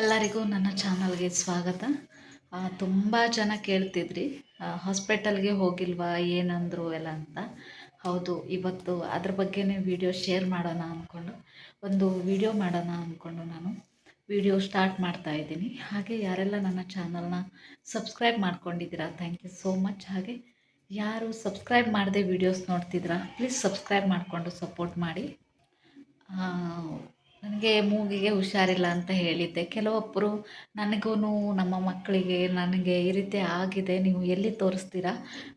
ಎಲ್ಲರಿಗೂ ನನ್ನ ಚಾನಲ್ಗೆ ಸ್ವಾಗತ. ತುಂಬ ಜನ ಕೇಳ್ತಿದ್ರಿ ಹಾಸ್ಪಿಟಲ್ಗೆ ಹೋಗಿಲ್ವಾ, ಏನಂದರು ಎಲ್ಲ ಅಂತ. ಹೌದು, ಇವತ್ತು ಅದ್ರ ಬಗ್ಗೆನೇ ವಿಡಿಯೋ ಶೇರ್ ಮಾಡೋಣ ಅಂದ್ಕೊಂಡು ಒಂದು ವಿಡಿಯೋ ಮಾಡೋಣ ಅಂದ್ಕೊಂಡು ನಾನು ವಿಡಿಯೋ ಸ್ಟಾರ್ಟ್ ಮಾಡ್ತಾ ಇದ್ದೀನಿ. ಹಾಗೆ ಯಾರೆಲ್ಲ ನನ್ನ ಚಾನಲ್ನ ಸಬ್ಸ್ಕ್ರೈಬ್ ಮಾಡ್ಕೊಂಡಿದ್ದೀರಾ ಥ್ಯಾಂಕ್ ಯು ಸೋ ಮಚ್ ಹಾಗೆ ಯಾರು ಸಬ್ಸ್ಕ್ರೈಬ್ ಮಾಡದೆ ವಿಡಿಯೋಸ್ ನೋಡ್ತಿದ್ದೀರಾ ಪ್ಲೀಸ್ ಸಬ್ಸ್ಕ್ರೈಬ್ ಮಾಡಿಕೊಂಡು ಸಪೋರ್ಟ್ ಮಾಡಿ. ನನಗೆ ಮೂಗಿಗೆ ಹುಷಾರಿಲ್ಲ ಅಂತ ಹೇಳಿದ್ದೆ. ಕೆಲವೊಬ್ಬರು ನನಗೂ ನಮ್ಮ ಮಕ್ಕಳಿಗೆ ನನಗೆ ಈ ರೀತಿ ಆಗಿದೆ, ನೀವು ಎಲ್ಲಿ ತೋರಿಸ್ತೀರಾ?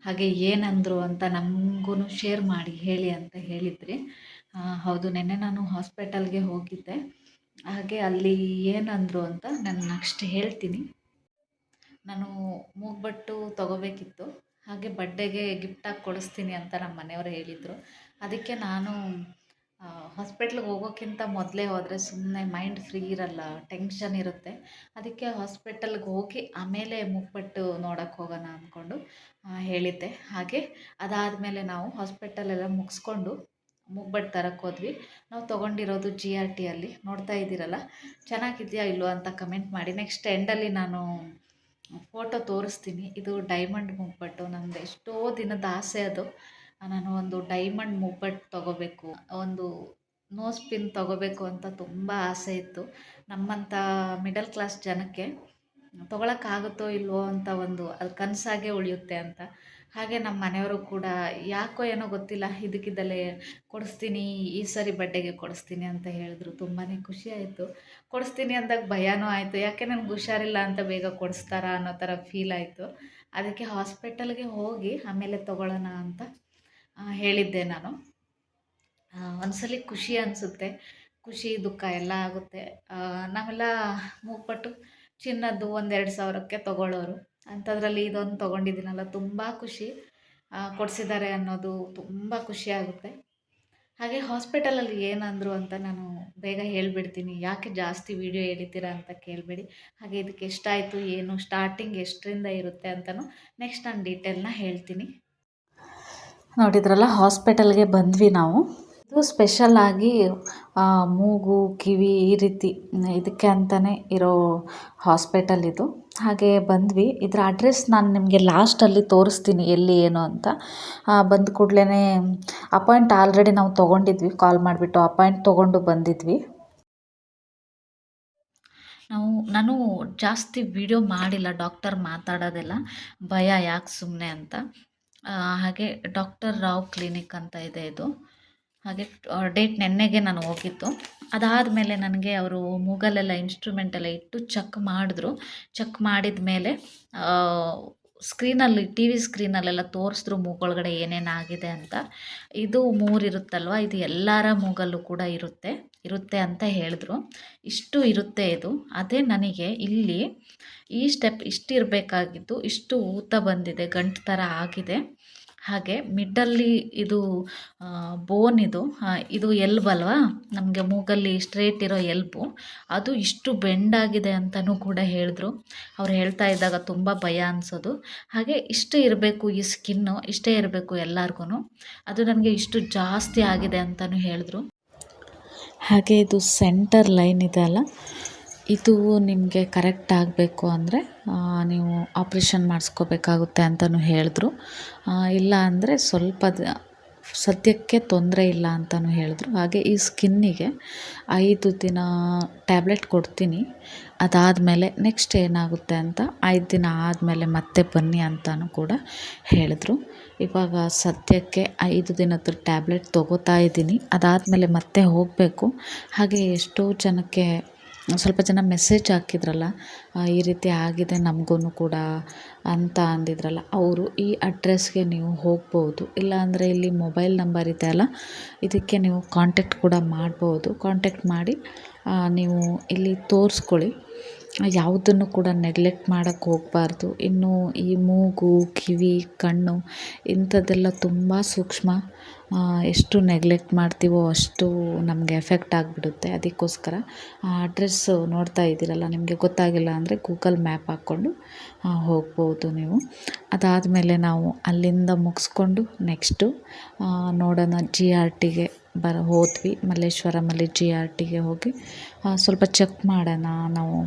ಹಾಗೆ ಏನಂದರು ಅಂತ ನಮಗೂ ಶೇರ್ ಮಾಡಿ, ಹೇಳಿ ಅಂತ ಹೇಳಿದ್ರಿ. ಹೌದು, ನೆನ್ನೆ ನಾನು ಹಾಸ್ಪಿಟಲ್ಗೆ ಹೋಗಿದ್ದೆ. ಹಾಗೆ ಅಲ್ಲಿ ಏನಂದರು ಅಂತ ನಾನು ನೆಕ್ಸ್ಟ್ ಹೇಳ್ತೀನಿ. ನಾನು ಮೂಗ್ಬಟ್ಟು ತೊಗೋಬೇಕಿತ್ತು. ಹಾಗೆ ಬಡ್ಡೆಗೆ ಗಿಫ್ಟಾಗಿ ಕೊಡಿಸ್ತೀನಿ ಅಂತ ನಮ್ಮ ಮನೆಯವರು ಹೇಳಿದರು. ಅದಕ್ಕೆ ನಾನು ಹಾಸ್ಪಿಟ್ಲಿಗೆ ಹೋಗೋಕ್ಕಿಂತ ಮೊದಲೇ ಹೋದರೆ ಸುಮ್ಮನೆ ಮೈಂಡ್ ಫ್ರೀ ಇರಲ್ಲ ಟೆನ್ಷನ್ ಇರುತ್ತೆ. ಅದಕ್ಕೆ ಹಾಸ್ಪಿಟಲ್ಗೆ ಹೋಗಿ ಆಮೇಲೆ ಮುಗ್ಬಟ್ಟು ನೋಡೋಕ್ಕೆ ಹೋಗೋಣ ಅಂದ್ಕೊಂಡು ಹೇಳಿದ್ದೆ. ಹಾಗೆ ಅದಾದಮೇಲೆ ನಾವು ಹಾಸ್ಪಿಟಲೆಲ್ಲ ಮುಗಿಸ್ಕೊಂಡು ಮುಗ್ಬಟ್ಟು ತರಕ್ಕೆ ಹೋದ್ವಿ. ನಾವು ತೊಗೊಂಡಿರೋದು ಜಿ ಆರ್ ಟಿಯಲ್ಲಿ ನೋಡ್ತಾ ಇದ್ದೀರಲ್ಲ? ಚೆನ್ನಾಗಿದೆಯಾ ಇಲ್ವೋ ಅಂತ ಕಮೆಂಟ್ ಮಾಡಿ. ನೆಕ್ಸ್ಟ್ ಎಂಡಲ್ಲಿ ನಾನು ಫೋಟೋ ತೋರಿಸ್ತೀನಿ. ಇದು ಡೈಮಂಡ್ ಮುಗ್ಬಟ್ಟು. ನಂದು ಎಷ್ಟೋ ದಿನದ ಆಸೆ ಅದು. ನಾನು ಒಂದು ಡೈಮಂಡ್ ಮೂಪಟ್ ತೊಗೋಬೇಕು. ಒಂದು ನೋಸ್ ಪಿನ್ ತೊಗೋಬೇಕು ಅಂತ ತುಂಬ ಆಸೆ ಇತ್ತು. ನಮ್ಮಂಥ ಮಿಡಲ್ ಕ್ಲಾಸ್ ಜನಕ್ಕೆ ತೊಗೊಳಕ್ಕಾಗುತ್ತೋ ಇಲ್ವೋ ಅಂತ ಒಂದು ಅದು ಕನಸಾಗೆ ಉಳಿಯುತ್ತೆ ಅಂತ. ಹಾಗೆ ನಮ್ಮ ಮನೆಯವರು ಕೂಡ ಯಾಕೋ ಏನೋ ಗೊತ್ತಿಲ್ಲ ಇದಕ್ಕಿದ್ದಲ್ಲೇ ಕೊಡಿಸ್ತೀನಿ, ಈ ಸರಿ ಬಡ್ಡೆಗೆ ಕೊಡಿಸ್ತೀನಿ ಅಂತ ಹೇಳಿದ್ರು. ತುಂಬಾ ಖುಷಿ ಆಯಿತು. ಕೊಡಿಸ್ತೀನಿ ಅಂದಾಗ ಭಯನೂ ಆಯಿತು. ಯಾಕೆ ನನಗೆ ಹುಷಾರಿಲ್ಲ ಅಂತ ಬೇಗ ಕೊಡಿಸ್ತಾರಾ ಅನ್ನೋ ಥರ ಫೀಲ್ ಆಯಿತು. ಅದಕ್ಕೆ ಹಾಸ್ಪಿಟಲ್ಗೆ ಹೋಗಿ ಆಮೇಲೆ ತೊಗೊಳ್ಳೋಣ ಅಂತ ಹೇಳಿದ್ದೆ ನಾನು. ಒಂದ್ಸಲಿ ಖುಷಿ ಅನಿಸುತ್ತೆ. ಖುಷಿ, ದುಃಖ ಎಲ್ಲ ಆಗುತ್ತೆ. ನಾವೆಲ್ಲ ಮೂಗ್ಪಟ್ಟು ಚಿನ್ನದ್ದು ಒಂದೆರಡು ಸಾವಿರಕ್ಕೆ ತೊಗೊಳ್ಳೋರು. ಅಂಥದ್ರಲ್ಲಿ ಇದೊಂದು ತೊಗೊಂಡಿದ್ದೀನಲ್ಲ, ತುಂಬ ಖುಷಿ. ಕೊಡಿಸಿದ್ದಾರೆ ಅನ್ನೋದು ತುಂಬ ಖುಷಿ ಆಗುತ್ತೆ. ಹಾಗೆ ಹಾಸ್ಪಿಟಲಲ್ಲಿ ಏನಂದರು ಅಂತ ನಾನು ಬೇಗ ಹೇಳಿಬಿಡ್ತೀನಿ. ಯಾಕೆ ಜಾಸ್ತಿ ವೀಡಿಯೋ ಎಳಿತೀರಾ ಅಂತ ಕೇಳಬೇಡಿ. ಹಾಗೆ ಇದಕ್ಕೆ ಎಷ್ಟಾಯಿತು, ಏನು, ಸ್ಟಾರ್ಟಿಂಗ್ ಎಷ್ಟರಿಂದ ಇರುತ್ತೆ ಅಂತಲೂ ನೆಕ್ಸ್ಟ್ ನಾನು ಡೀಟೇಲ್ನ ಹೇಳ್ತೀನಿ. ನೋಡಿದ್ರಲ್ಲ, ಹಾಸ್ಪಿಟಲ್ಗೆ ಬಂದ್ವಿ ನಾವು. ಇದು ಸ್ಪೆಷಲ್ಲಾಗಿ ಮೂಗು, ಕಿವಿ ಈ ರೀತಿ, ಇದಕ್ಕೆ ಅಂತಲೇ ಇರೋ ಹಾಸ್ಪಿಟಲ್ ಇದು. ಹಾಗೆ ಬಂದ್ವಿ. ಇದರ ಅಡ್ರೆಸ್ ನಾನು ನಿಮಗೆ ಲಾಸ್ಟಲ್ಲಿ ತೋರಿಸ್ತೀನಿ, ಎಲ್ಲಿ ಏನು ಅಂತ. ಬಂದ ಕೂಡಲೇ ಅಪಾಯಿಂಟ್ ಆಲ್ರೆಡಿ ನಾವು ತೊಗೊಂಡಿದ್ವಿ. ಕಾಲ್ ಮಾಡಿಬಿಟ್ಟು ಅಪಾಯಿಂಟ್ ತೊಗೊಂಡು ಬಂದಿದ್ವಿ. ನಾವು, ನಾನು ಜಾಸ್ತಿ ವಿಡಿಯೋ ಮಾಡಿಲ್ಲ ಡಾಕ್ಟರ್ ಮಾತಾಡೋದೆಲ್ಲ. ಭಯ ಯಾಕೆ ಸುಮ್ಮನೆ ಅಂತ. ಹಾಗೆ ಡಾಕ್ಟರ್ ರಾವ್ ಕ್ಲಿನಿಕ್ ಅಂತ ಇದೆ ಇದು. ಹಾಗೆ ಡೇಟ್ ನೆನ್ನೆಗೆ ನಾನು ಹೋಗಿದ್ದು. ಅದಾದಮೇಲೆ ನನಗೆ ಅವರು ಮೂಗಲ್ಲೆಲ್ಲ ಇನ್ಸ್ಟ್ರೂಮೆಂಟ್ ಎಲ್ಲ ಇಟ್ಟು ಚೆಕ್ ಮಾಡಿದ್ರು. ಚೆಕ್ ಮಾಡಿದ ಮೇಲೆ ಸ್ಕ್ರೀನಲ್ಲಿ, ಟಿ ವಿ ಸ್ಕ್ರೀನಲ್ಲೆಲ್ಲ ತೋರಿಸಿದ್ರು ಮೂಗೊಳಗಡೆ ಏನೇನಾಗಿದೆ ಅಂತ. ಇದು ಮೂರಿರುತ್ತಲ್ವ ಇದು ಎಲ್ಲರ ಮೂಗಲ್ಲೂ ಕೂಡ ಇರುತ್ತೆ. ಇರುತ್ತೆ ಅಂತ ಹೇಳಿದ್ರು. ಇಷ್ಟು ಇರುತ್ತೆ ಇದು. ಅದೇ ನನಗೆ ಇಲ್ಲಿ ಈ ಸ್ಟೆಪ್ ಇಷ್ಟು ಇರಬೇಕಾಗಿದ್ದು, ಇಷ್ಟು ಊತ ಬಂದಿದೆ, ಗಂಟು ಥರ ಆಗಿದೆ. ಹಾಗೆ ಮಿಡ್ಡಲ್ಲಿ ಇದು ಬೋನ್ ಇದು ಇದು ಎಲ್ಬ್ ಅಲ್ವಾ? ನಮಗೆ ಮೂಗಲ್ಲಿ ಸ್ಟ್ರೇಟ್ ಇರೋ ಎಲ್ಬು ಅದು ಇಷ್ಟು ಬೆಂಡಾಗಿದೆ ಅಂತಲೂ ಕೂಡ ಹೇಳಿದ್ರು. ಅವ್ರು ಹೇಳ್ತಾ ಇದ್ದಾಗ ತುಂಬ ಭಯ ಅನಿಸೋದು. ಹಾಗೆ ಇಷ್ಟು ಇರಬೇಕು ಈ ಸ್ಕಿನ್ನು ಇಷ್ಟೇ ಇರಬೇಕು ಎಲ್ಲರಿಗೂ ಅದು ನನಗೆ ಇಷ್ಟು ಜಾಸ್ತಿ ಆಗಿದೆ ಅಂತಲೂ ಹೇಳಿದ್ರು. ಹಾಗೆ ಇದು ಸೆಂಟರ್ ಲೈನ್ ಇದೆ ಅಲ್ಲ? ಇದು ನಿಮಗೆ ಕರೆಕ್ಟ್ ಆಗಬೇಕು ಅಂದರೆ ನೀವು ಆಪ್ರೇಷನ್ ಮಾಡಿಸ್ಕೋಬೇಕಾಗುತ್ತೆ ಅಂತಲೂ ಹೇಳಿದ್ರು. ಇಲ್ಲ ಅಂದರೆ ಸ್ವಲ್ಪ ಸದ್ಯಕ್ಕೆ ತೊಂದರೆ ಇಲ್ಲ ಅಂತಲೂ ಹೇಳಿದ್ರು. ಹಾಗೆ ಈ ಸ್ಕಿನ್ನಿಗೆ ಐದು ದಿನ ಟ್ಯಾಬ್ಲೆಟ್ ಕೊಡ್ತೀನಿ, ಅದಾದಮೇಲೆ ನೆಕ್ಸ್ಟ್ ಏನಾಗುತ್ತೆ ಅಂತ ಐದು ದಿನ ಆದಮೇಲೆ ಮತ್ತೆ ಬನ್ನಿ ಅಂತಲೂ ಕೂಡ ಹೇಳಿದ್ರು. ಇವಾಗ ಸದ್ಯಕ್ಕೆ ಐದು ದಿನದ ಟ್ಯಾಬ್ಲೆಟ್ ತೊಗೋತಾ ಇದ್ದೀನಿ, ಅದಾದಮೇಲೆ ಮತ್ತೆ ಹೋಗಬೇಕು. ಹಾಗೆ ಎಷ್ಟೋ ಜನಕ್ಕೆ ಸ್ವಲ್ಪ ಜನ ಮೆಸೇಜ್ ಹಾಕಿದ್ರಲ್ಲ ಈ ರೀತಿ ಆಗಿದೆ ನಮಗೂ ಕೂಡ ಅಂತ ಅಂದಿದ್ರಲ್ಲ, ಅವರು ಈ ಅಡ್ರೆಸ್ಗೆ ನೀವು ಹೋಗ್ಬೋದು. ಇಲ್ಲಾಂದರೆ ಇಲ್ಲಿ ಮೊಬೈಲ್ ನಂಬರ್ ಇದೆ ಅಲ್ಲ, ಇದಕ್ಕೆ ನೀವು ಕಾಂಟ್ಯಾಕ್ಟ್ ಕೂಡ ಮಾಡ್ಬೋದು. ಕಾಂಟ್ಯಾಕ್ಟ್ ಮಾಡಿ ನೀವು ಇಲ್ಲಿ ತೋರಿಸ್ಕೊಳ್ಳಿ. ಯಾವುದನ್ನು ಕೂಡ ನೆಗ್ಲೆಕ್ಟ್ ಮಾಡೋಕ್ಕೆ ಹೋಗಬಾರ್ದು. ಇನ್ನು ಈ ಮೂಗು, ಕಿವಿ, ಕಣ್ಣು ಇಂಥದ್ದೆಲ್ಲ ತುಂಬ ಸೂಕ್ಷ್ಮ. ಎಷ್ಟು ನೆಗ್ಲೆಕ್ಟ್ ಮಾಡ್ತೀವೋ ಅಷ್ಟು ನಮಗೆ ಎಫೆಕ್ಟ್ ಆಗಿಬಿಡುತ್ತೆ. ಅದಕ್ಕೋಸ್ಕರ, ಆ ಅಡ್ರೆಸ್ ನೋಡ್ತಾ ಇದ್ದೀರಲ್ಲ, ನಿಮಗೆ ಗೊತ್ತಾಗಿಲ್ಲ ಅಂದರೆ ಗೂಗಲ್ ಮ್ಯಾಪ್ ಹಾಕ್ಕೊಂಡು ಹೋಗ್ಬೋದು ನೀವು. ಅದಾದಮೇಲೆ ನಾವು ಅಲ್ಲಿಂದ ಮುಗಿಸ್ಕೊಂಡು ನೆಕ್ಸ್ಟು ನೋಡೋಣ ಜಿ ಆರ್ ಟಿಗೆ ಬರ, ಹೋದ್ವಿ. ಮಲ್ಲೇಶ್ವರಮಲ್ಲಿ ಜಿ ಆರ್ ಟಿಗೆ ಹೋಗಿ ಸ್ವಲ್ಪ ಚೆಕ್ ಮಾಡೋಣ ನಾವು.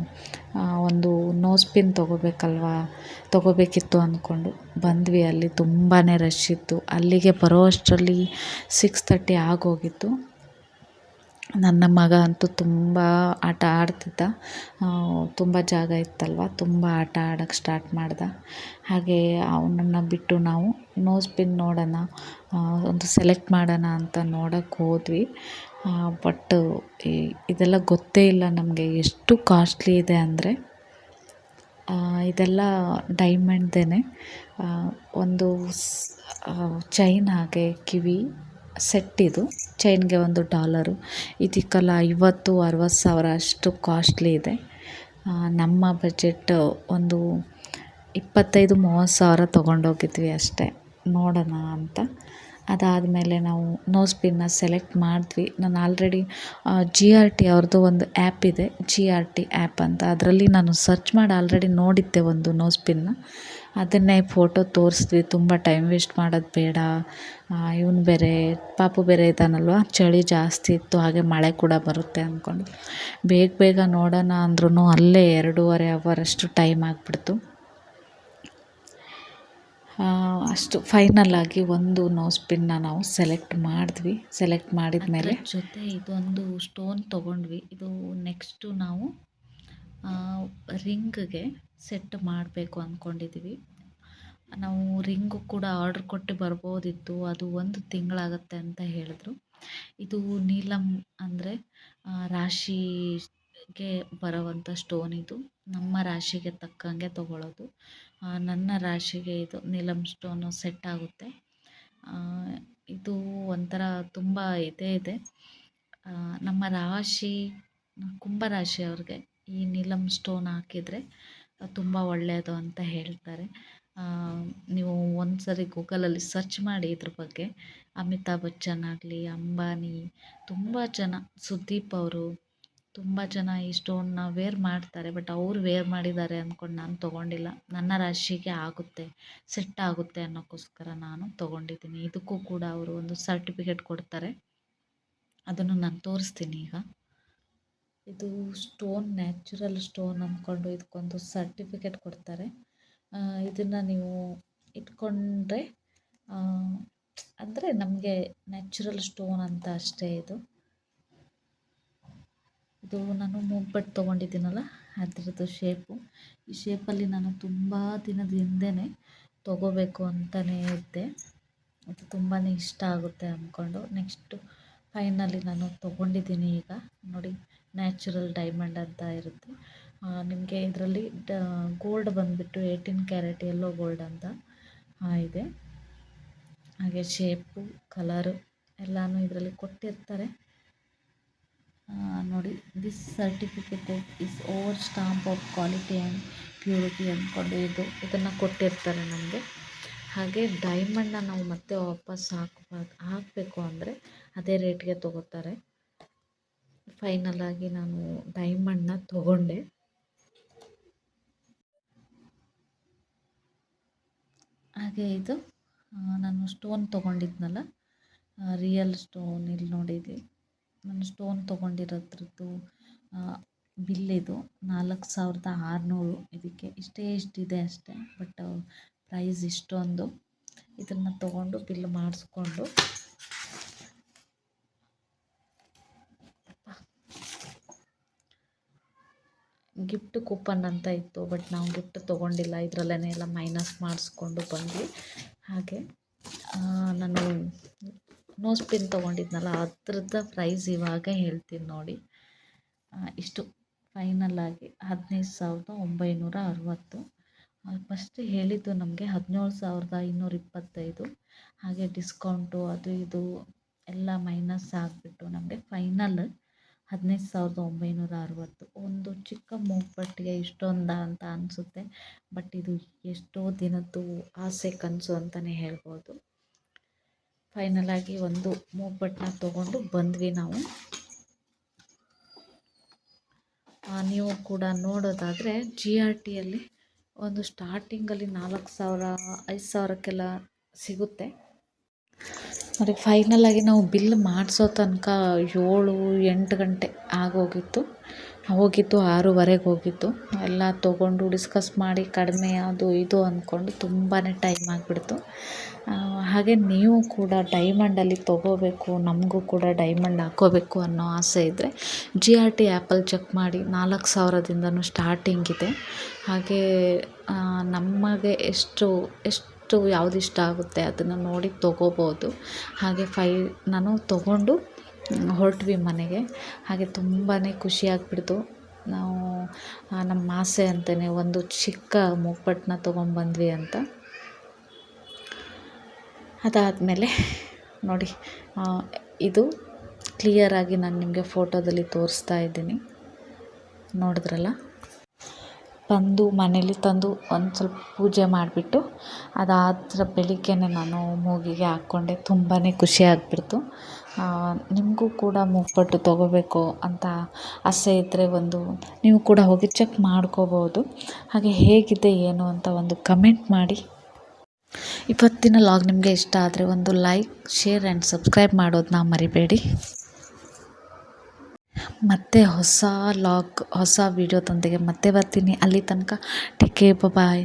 ಒಂದು ನೋಸ್ ಪಿನ್ ತೊಗೋಬೇಕಲ್ವಾ? ತೊಗೋಬೇಕಿತ್ತು ಅಂದ್ಕೊಂಡು ಬಂದ್ವಿ. ಅಲ್ಲಿ ತುಂಬಾ ರಶ್ ಇತ್ತು. ಅಲ್ಲಿಗೆ ಬರೋ ಅಷ್ಟರಲ್ಲಿ ಸಿಕ್ಸ್ ತರ್ಟಿ ಆಗೋಗಿತ್ತು. ನನ್ನ ಮಗ ಅಂತೂ ತುಂಬ ಆಟ ಆಡ್ತಿದ್ದ. ತುಂಬ ಜಾಗ ಇತ್ತಲ್ವ? ತುಂಬ ಆಟ ಆಡೋಕ್ಕೆ ಸ್ಟಾರ್ಟ್ ಮಾಡ್ದ. ಹಾಗೆ ಅವನನ್ನು ಬಿಟ್ಟು ನಾವು ನೋಸ್ ಪಿನ್ ನೋಡೋಣ ಒಂದು ಸೆಲೆಕ್ಟ್ ಮಾಡೋಣ ಅಂತ ನೋಡೋಕ್ಕೆ ಹೋದ್ವಿ. ಬಟ್ ಇದೆಲ್ಲ ಗೊತ್ತೇ ಇಲ್ಲ ನಮಗೆ ಎಷ್ಟು ಕಾಸ್ಟ್ಲಿ ಇದೆ ಅಂದರೆ ಇದೆಲ್ಲ ಡೈಮಂಡ್ದೇ ಒಂದು ಚೈನ್ ಹಾಗೆ ಕಿವಿ ಸೆಟ್ ಇದು. ಚೈನ್ಗೆ ಒಂದು ಡಾಲರು. ಇದಕ್ಕೆಲ್ಲ ಐವತ್ತು, ಅರವತ್ತು ಸಾವಿರ ಅಷ್ಟು ಕಾಸ್ಟ್ಲಿ ಇದೆ. ನಮ್ಮ ಬಜೆಟ್ ಒಂದು ಇಪ್ಪತ್ತೈದು, ಮೂವತ್ತು ಸಾವಿರ ತೊಗೊಂಡೋಗಿದ್ವಿ ಅಷ್ಟೇ. ನೋಡೋಣ ಅಂತ. ಅದಾದಮೇಲೆ ನಾವು ನೋಸ್ ಪಿನ್ನ ಸೆಲೆಕ್ಟ್ ಮಾಡಿದ್ವಿ. ನಾನು ಆಲ್ರೆಡಿ ಜಿ ಆರ್ ಟಿ ಅವ್ರದ್ದು ಒಂದು ಆ್ಯಪ್ ಇದೆ. ಜಿ ಆರ್ ಟಿ ಆ್ಯಪ್ ಅಂತ. ಅದರಲ್ಲಿ ನಾನು ಸರ್ಚ್ ಮಾಡಿ ಆಲ್ರೆಡಿ ನೋಡಿದ್ದೆ ಒಂದು ನೋಸ್ ಪಿನ್ನ ಅದನ್ನೇ ಫೋಟೋ ತೋರಿಸಿದ್ವಿ. ತುಂಬ ಟೈಮ್ ವೇಸ್ಟ್ ಮಾಡೋದು ಬೇಡ. ಇವನು ಬೇರೆ ಪಾಪು ಬೇರೆ ಇದ್ದಾನಲ್ವ? ಚಳಿ ಜಾಸ್ತಿ ಇತ್ತು ಹಾಗೆ ಮಳೆ ಕೂಡ ಬರುತ್ತೆ ಅಂದ್ಕೊಂಡು ಬೇಗ ಬೇಗ ನೋಡೋಣ ಅಂದ್ರೂ ಅಲ್ಲೇ ಎರಡೂವರೆ ಅವರಷ್ಟು ಟೈಮ್ ಆಗಿಬಿಡ್ತು. ಅಷ್ಟು ಫೈನಲ್ ಆಗಿ ಒಂದು ನೋಸ್ ಪಿನ್ನ ನಾವು ಸೆಲೆಕ್ಟ್ ಮಾಡಿದ್ವಿ. ಸೆಲೆಕ್ಟ್ ಮಾಡಿದ ಮೇಲೆ ಜೊತೆ ಇದೊಂದು ಸ್ಟೋನ್ ತೊಗೊಂಡ್ವಿ. ಇದು ನೆಕ್ಸ್ಟು ನಾವು ರಿಂಗ್ಗೆ ಸೆಟ್ ಮಾಡಬೇಕು ಅಂದ್ಕೊಂಡಿದ್ದೀವಿ ನಾವು ರಿಂಗು ಕೂಡ ಆರ್ಡ್ರ್ ಕೊಟ್ಟು ಬರ್ಬೋದಿತ್ತು, ಅದು ಒಂದು ತಿಂಗಳಾಗತ್ತೆ ಅಂತ ಹೇಳಿದ್ರು. ಇದು ನೀಲಮ್ ಅಂದರೆ ರಾಶಿಗೆ ಬರೋವಂಥ ಸ್ಟೋನ್ ಇದು. ನಮ್ಮ ರಾಶಿಗೆ ತಕ್ಕಂಗೆ ತಗೊಳ್ಳೋದು ನನ್ನ ರಾಶಿಗೆ ಇದು ನೀಲಂ ಸ್ಟೋನು ಸೆಟ್ ಆಗುತ್ತೆ. ಇದು ಒಂಥರ ತುಂಬ ಇದೇ, ಇದೆ. ನಮ್ಮ ರಾಶಿ, ಕುಂಭ ರಾಶಿಯವ್ರಿಗೆ ಈ ನೀಲಂ ಸ್ಟೋನ್ ಹಾಕಿದರೆ ತುಂಬ ಒಳ್ಳೆಯದು ಅಂತ ಹೇಳ್ತಾರೆ. ನೀವು ಒಂದು ಸರಿ ಗೂಗಲಲ್ಲಿ ಸರ್ಚ್ ಮಾಡಿ ಇದ್ರ ಬಗ್ಗೆ. ಅಮಿತಾಬ್ ಬಚ್ಚನ್ ಆಗಲಿ, ಅಂಬಾನಿ, ತುಂಬ ಜನ, ಸುದೀಪ್ ಅವರು ತುಂಬ ಜನ ಈ ಸ್ಟೋನ್ನ ವೇರ್ ಮಾಡ್ತಾರೆ. ಬಟ್ ಅವ್ರು ವೇರ್ ಮಾಡಿದ್ದಾರೆ ಅಂದ್ಕೊಂಡು ನಾನು ತೊಗೊಂಡಿಲ್ಲ. ನನ್ನ ರಾಶಿಗೆ ಆಗುತ್ತೆ ಸೆಟ್ ಆಗುತ್ತೆ ಅನ್ನೋಕ್ಕೋಸ್ಕರ ನಾನು ತೊಗೊಂಡಿದ್ದೀನಿ. ಇದಕ್ಕೂ ಕೂಡ ಅವರು ಒಂದು ಸರ್ಟಿಫಿಕೇಟ್ ಕೊಡ್ತಾರೆ. ಅದನ್ನು ನಾನು ತೋರಿಸ್ತೀನಿ ಈಗ. ಇದು ಸ್ಟೋನ್, ನ್ಯಾಚುರಲ್ ಸ್ಟೋನ್ ಅಂದ್ಕೊಂಡು ಇದಕ್ಕೊಂದು ಸರ್ಟಿಫಿಕೇಟ್ ಕೊಡ್ತಾರೆ. ಇದನ್ನು ನೀವು ಇಟ್ಕೊಂಡ್ರೆ ಅಂದರೆ ನಮಗೆ ನ್ಯಾಚುರಲ್ ಸ್ಟೋನ್ ಅಂತ ಅಷ್ಟೇ ಇದು. ಇದು ನಾನು ಮೂಗ್ಬಟ್ಟು ತೊಗೊಂಡಿದ್ದೀನಲ್ಲ, ಅದರದ್ದು ಶೇಪು. ಈ ಶೇಪಲ್ಲಿ ನಾನು ತುಂಬ ದಿನದ ಹಿಂದೆ ತೊಗೋಬೇಕು ಅಂತಲೇ ಇದ್ದೆ. ಅದು ತುಂಬಾ ಇಷ್ಟ ಆಗುತ್ತೆ ಅಂದ್ಕೊಂಡು ನೆಕ್ಸ್ಟು ಫೈನಲಿ ನಾನು ತೊಗೊಂಡಿದ್ದೀನಿ ಈಗ. ನೋಡಿ ನ್ಯಾಚುರಲ್ ಡೈಮಂಡ್ ಅಂತ ಇರುತ್ತೆ. ನಿಮಗೆ ಇದರಲ್ಲಿ ಡ, ಗೋಲ್ಡ್ ಬಂದುಬಿಟ್ಟು ಏಯ್ಟೀನ್ ಕ್ಯಾರೆಟ್ ಎಲ್ಲೋ ಗೋಲ್ಡ್ ಅಂತ ಇದೆ. ಹಾಗೆ ಶೇಪು ಕಲರು ಎಲ್ಲನೂ ಇದರಲ್ಲಿ ಕೊಟ್ಟಿರ್ತಾರೆ. ನೋಡಿ this certificate is over stamp of quality and purity ಅಂದ್ಕೊಂಡು ಇದು, ಇದನ್ನು ಕೊಟ್ಟಿರ್ತಾರೆ ನಮಗೆ. ಹಾಗೆ ಡೈಮಂಡನ್ನ ನಾವು ಮತ್ತೆ ವಾಪಸ್ ಹಾಕ್ಬಾರ್ದು, ಹಾಕಬೇಕು ಅಂದರೆ ಅದೇ ರೇಟ್ಗೆ ತೊಗೋತಾರೆ. ಫೈನಲಾಗಿ ನಾನು ಡೈಮಂಡ್ನ ತಗೊಂಡೆ. ಹಾಗೆ ಇದು ನಾನು ಸ್ಟೋನ್ ತೊಗೊಂಡಿದ್ನಲ್ಲ ರಿಯಲ್ ಸ್ಟೋನ್ ಇಲ್ಲಿ ನೋಡಿದ್ವಿ. ನಾನು ಸ್ಟೋನ್ ತೊಗೊಂಡಿರೋದ್ರದ್ದು ಬಿಲ್ ಇದು ನಾಲ್ಕು ಸಾವಿರದ ಆರುನೂರು. ಇದಕ್ಕೆ ಇಷ್ಟೇ ಇಷ್ಟಿದೆ ಅಷ್ಟೇ ಬಟ್ ಪ್ರೈಸ್ ಇಷ್ಟೊಂದು. ಇದನ್ನು ತೊಗೊಂಡು ಬಿಲ್ ಮಾಡಿಸ್ಕೊಂಡು ಗಿಫ್ಟ್ ಕೂಪನ್ ಅಂತ ಇತ್ತು ಬಟ್ ನಾವು ಗಿಫ್ಟ್ ತೊಗೊಂಡಿಲ್ಲ. ಇದರಲ್ಲೇ ಎಲ್ಲ ಮೈನಸ್ ಮಾಡಿಸ್ಕೊಂಡು ಬಂದ್ವಿ. ಹಾಗೆ ನಾನು ನೋಸ್ ಪಿನ್ ತೊಗೊಂಡಿದ್ನಲ್ಲ, ಅದ್ರದ್ದು ಪ್ರೈಸ್ ಇವಾಗ ಹೇಳ್ತೀನಿ ನೋಡಿ. ಇಷ್ಟು ಫೈನಲ್ಲಾಗಿ ಹದಿನೈದು ಸಾವಿರದ ಒಂಬೈನೂರ ಅರವತ್ತು. ಫಸ್ಟ್ ಹೇಳಿದ್ದು ನಮಗೆ ಹದಿನೇಳು ಸಾವಿರದ ಇನ್ನೂರ ಇಪ್ಪತ್ತೈದು. ಹಾಗೆ ಡಿಸ್ಕೌಂಟು ಅದು ಇದು ಎಲ್ಲ ಮೈನಸ್ ಆಗಿಬಿಟ್ಟು ನಮಗೆ ಫೈನಲ್ ಹದಿನೈದು ಸಾವಿರದ ಒಂಬೈನೂರ ಅರವತ್ತು. ಒಂದು ಚಿಕ್ಕ ಮೂಗ್ಬಟ್ಟಿಗೆ ಇಷ್ಟೊಂದಾ ಅಂತ ಅನಿಸುತ್ತೆ. ಬಟ್ ಇದು ಎಷ್ಟೋ ದಿನದ್ದು ಆಸೆ ಕನಸು ಅಂತಲೇ ಹೇಳ್ಬೋದು. ಫೈನಲಾಗಿ ಒಂದು ಮೂಗ್ಬಟ್ಟನ್ನ ತೊಗೊಂಡು ಬಂದ್ವಿ ನಾವು. ನೀವು ಕೂಡ ನೋಡೋದಾದರೆ ಜಿ ಆರ್ ಟಿಯಲ್ಲಿ ಒಂದು ಸ್ಟಾರ್ಟಿಂಗಲ್ಲಿ ನಾಲ್ಕು ಸಾವಿರ, ಐದು ಸಾವಿರಕ್ಕೆಲ್ಲ ಸಿಗುತ್ತೆ. ನೋಡಿ ಫೈನಲ್ ಆಗಿ ನಾವು ಬಿಲ್ ಮಾಡಿಸೋ ತನಕ ಏಳು, ಎಂಟು ಗಂಟೆ ಆಗೋಗಿತ್ತು. ಹೋಗಿದ್ದು ಆರೂವರೆಗೆ ಹೋಗಿದ್ದು ಎಲ್ಲ ತೊಗೊಂಡು ಡಿಸ್ಕಸ್ ಮಾಡಿ ಕಡಿಮೆ ಅದು ಇದು ಅಂದ್ಕೊಂಡು ತುಂಬಾ ಟೈಮ್ ಆಗಿಬಿಡ್ತು. ಹಾಗೆ ನೀವು ಕೂಡ ಡೈಮಂಡಲ್ಲಿ ತೊಗೋಬೇಕು, ನಮಗೂ ಕೂಡ ಡೈಮಂಡ್ ಹಾಕೋಬೇಕು ಅನ್ನೋ ಆಸೆ ಇದ್ದರೆ ಜಿ ಆರ್ ಟಿ ಆ್ಯಪಲ್ಲಿ ಚೆಕ್ ಮಾಡಿ. ನಾಲ್ಕು ಸಾವಿರದಿಂದನೂ ಸ್ಟಾರ್ಟಿಂಗ್ ಇದೆ. ಹಾಗೆ ನಮಗೆ ಎಷ್ಟು ಎಷ್ಟು ಯಾವ್ದು ಇಷ್ಟ ಆಗುತ್ತೆ ಅದನ್ನು ನೋಡಿ ತೊಗೋಬೋದು. ಹಾಗೆ ಫೈ ನಾನು ತೊಗೊಂಡು ಹೊರಟ್ವಿ ಮನೆಗೆ. ಹಾಗೆ ತುಂಬಾ ಖುಷಿ ಆಗಿಬಿಡ್ತು. ನಾವು ನಮ್ಮ ಆಸೆ ಅಂತಲೇ ಒಂದು ಚಿಕ್ಕ ಮೂಗ್ಬಟ್ಟನ್ನ ತೊಗೊಂಬಂದ್ವಿ ಅಂತ. ಅದಾದಮೇಲೆ ನೋಡಿ ಇದು ಕ್ಲಿಯರಾಗಿ ನಾನು ನಿಮಗೆ ಫೋಟೋದಲ್ಲಿ ತೋರಿಸ್ತಾ ಇದ್ದೀನಿ. ನೋಡಿದ್ರಲ್ಲ? ಬಂದು ಮನೇಲಿ ತಂದು ಒಂದು ಸ್ವಲ್ಪ ಪೂಜೆ ಮಾಡಿಬಿಟ್ಟು ಅದಾದ್ರ ಬೆಳಿಗ್ಗೆನೇ ನಾನು ಮೂಗಿಗೆ ಹಾಕ್ಕೊಂಡೆ. ತುಂಬಾ ಖುಷಿ ಆಗಿಬಿಡ್ತು. ನಿಮಗೂ ಕೂಡ ಮೂಗ್ಬಟ್ಟು ತೊಗೋಬೇಕು ಅಂತ ಆಸೆ ಇದ್ದರೆ ಒಂದು ನೀವು ಕೂಡ ಹೋಗಿ ಚೆಕ್ ಮಾಡ್ಕೋಬೋದು. ಹಾಗೆ ಹೇಗಿದೆ ಏನು ಅಂತ ಒಂದು ಕಮೆಂಟ್ ಮಾಡಿ. ಇವತ್ತಿನ ಲಾಗ್ ನಿಮಗೆ ಇಷ್ಟ ಆದರೆ ಒಂದು ಲೈಕ್, ಶೇರ್ ಆ್ಯಂಡ್ ಸಬ್ಸ್ಕ್ರೈಬ್ ಮಾಡೋದನ್ನ ಮರಿಬೇಡಿ. ಮತ್ತೆ ಹೊಸ ಲಾಗ್ ಹೊಸ ವೀಡಿಯೋದೊಂದಿಗೆ ಮತ್ತೆ ಬರ್ತೀನಿ. ಅಲ್ಲಿ ತನಕ ಟೇಕ್ ಕೇರ್ ಬಾಯ್